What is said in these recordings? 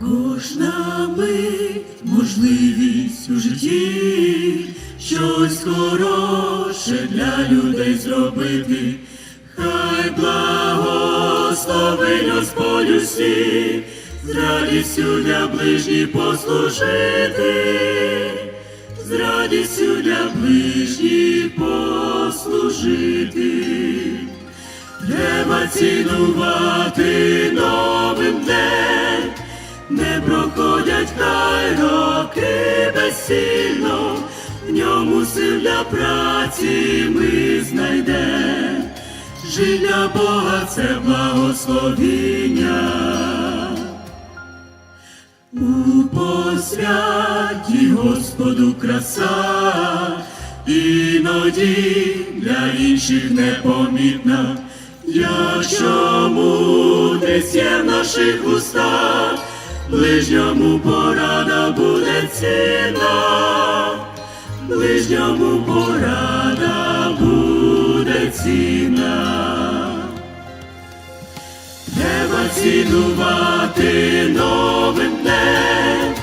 Кожна мить можливість у житті, щось хороше для людей зробити, хай благословить Господь усіх, з радістю для ближніх послужити, з радістю для ближніх послужити. Треба цінувати новим днем, не проходять хай роки безсильно, в ньому сил для праці ми знайдем. Жить для Бога це благословіння. У посвяті Господу краса, іноді для інших непомітна, якщо мудрість є в наших устах, ближньому порада буде ціна, ближньому порада буде ціна. Треба цінувати новим днем,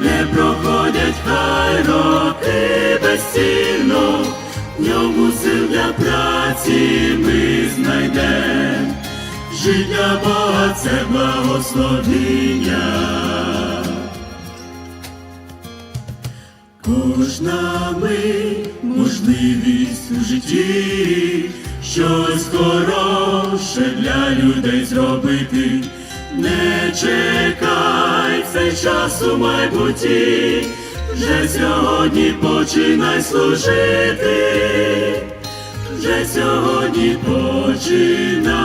не проходять хай роки безцільно, в ньому сил для праці. Життя Бога це благословіння. Кожна мить можливість у житті, щось хороше для людей зробити. Не чекай цей час у майбутті, вже сьогодні починай служити, вже сьогодні починай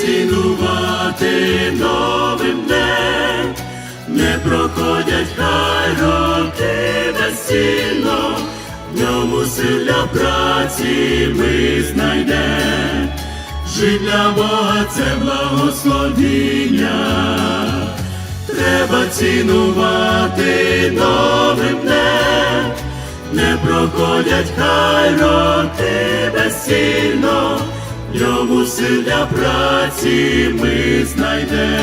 цінувати новим днем, не проходять хай роки безцільно, в ньому сил для праці ми знайдем. Жить для Бога це благословіння, треба цінувати новим днем, не проходять хай роки безцільно, йому сил для праці ми знайдем.